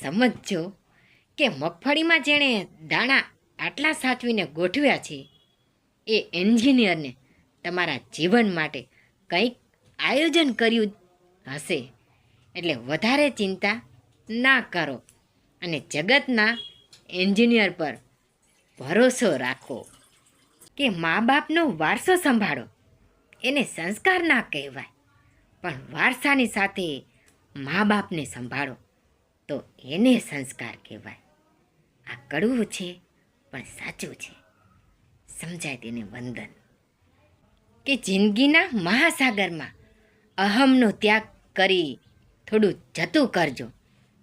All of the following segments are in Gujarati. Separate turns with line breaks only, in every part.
સમજજો કે મગફળીમાં જેણે દાણા આટલા સાચવીને ગોઠવ્યા છે, એ એન્જિનિયરને તમારા જીવન માટે કંઈક આયોજન કર્યું હશે. એટલે વધારે ચિંતા ના કરો અને જગતના એન્જિનિયર પર ભરોસો રાખો કે મા બાપનો વારસો સંભાળો. એને સંસ્કાર ના કહેવાય. પણ વારસાની સાથે મા બાપને સંભાળો. તો એને સંસ્કાર કહેવાય. આ કડવું છે, પણ સાચું છે. સમજાય તેને વંદન. કે જિંદગીના મહાસાગરમાં અહમનો ત્યાગ કરી થોડું જતું કરજો.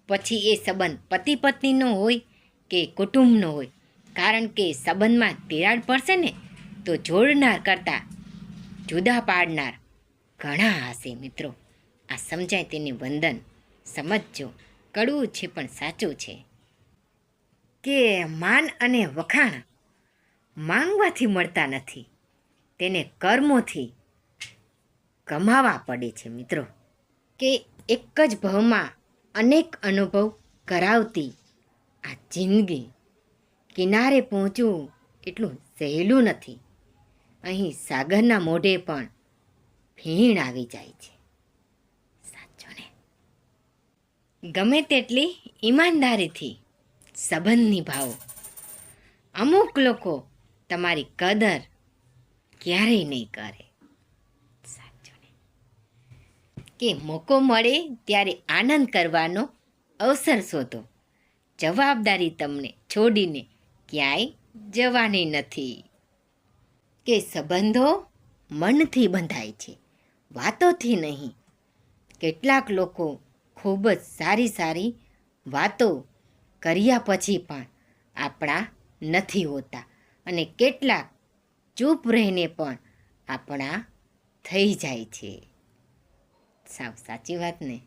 પછી એ સંબંધ પતિ પત્નીનો હોય કે કુટુંબનો હોય. કારણ કે સંબંધમાં તિરાડ પડશે ને, તો જોડનાર કરતાં જુદા પાડનાર ઘણા હશે મિત્રો. આ સમજાય તેને વંદન. સમજજો. કડવું છે, પણ સાચું છે. કે માન અને વખાણ માંગવાથી મળતા નથી. તેને કર્મોથી કમાવા પડે છે, મિત્રો. કે એક જ ભાવમાં અનેક અનુભવ કરાવતી આ જિંદગી કિનારે પહોંચવું એટલું સહેલું નથી. અહીં સાગરના મોઢે પણ ફીણ આવી જાય છે સાચો ને ગમે તેટલી ઈમાનદારીથી સંબંધ નિભાવો અમુક લોકો તમારી કદર ક્યારેય નહીં કરે. સાચું કે મોકો મળે ત્યારે આનંદ કરવાનો અવસર શોધો. જવાબદારી તમને છોડીને ક્યાંય જવાની નથી. કે સંબંધો મનથી બંધાય છે. વાતોથી નહીં. કેટલાક લોકો ખૂબ જ સારી સારી વાતો કર્યા પછી પણ આપણા નથી હોતા અને કેટલાક ચૂપ રહીને પણ આપણા થઈ જાય છે. સાવ સાચી વાત ને?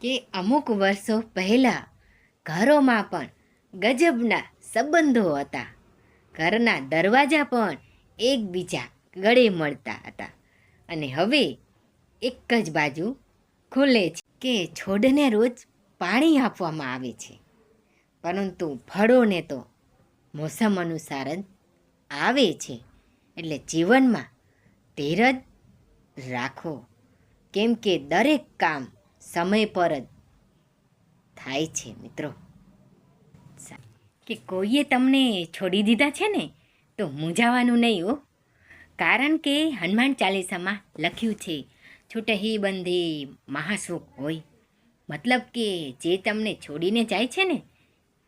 કે અમુક વર્ષો પહેલાં ઘરોમાં પણ ગજબના સંબંધો હતા. ઘરના દરવાજા પણ એકબીજા ગળે મળતા હતા. અને હવે એક જ બાજુ ખુલે છે કે છોડને રોજ પાણી આપવામાં આવે છે. પરંતુ ફળોને તો મોસમ અનુસાર જ આવે છે. એટલે જીવનમાં ધીરજ રાખો. કેમ કે દરેક કામ સમય પર જ થાય છે મિત્રો. કે કોઈએ તમને છોડી દીધા છે ને, તો મૂંઝાવાનું નહીં હો. કારણ કે હનુમાન ચાલીસામાં લખ્યું છે છૂટહી બંધી મહાસુખ હોય. મતલબ કે જે તમને છોડીને જાય છે ને,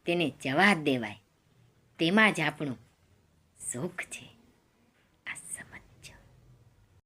તેને જવા દેવાય. તેમાં જ આપણું સુખ છે.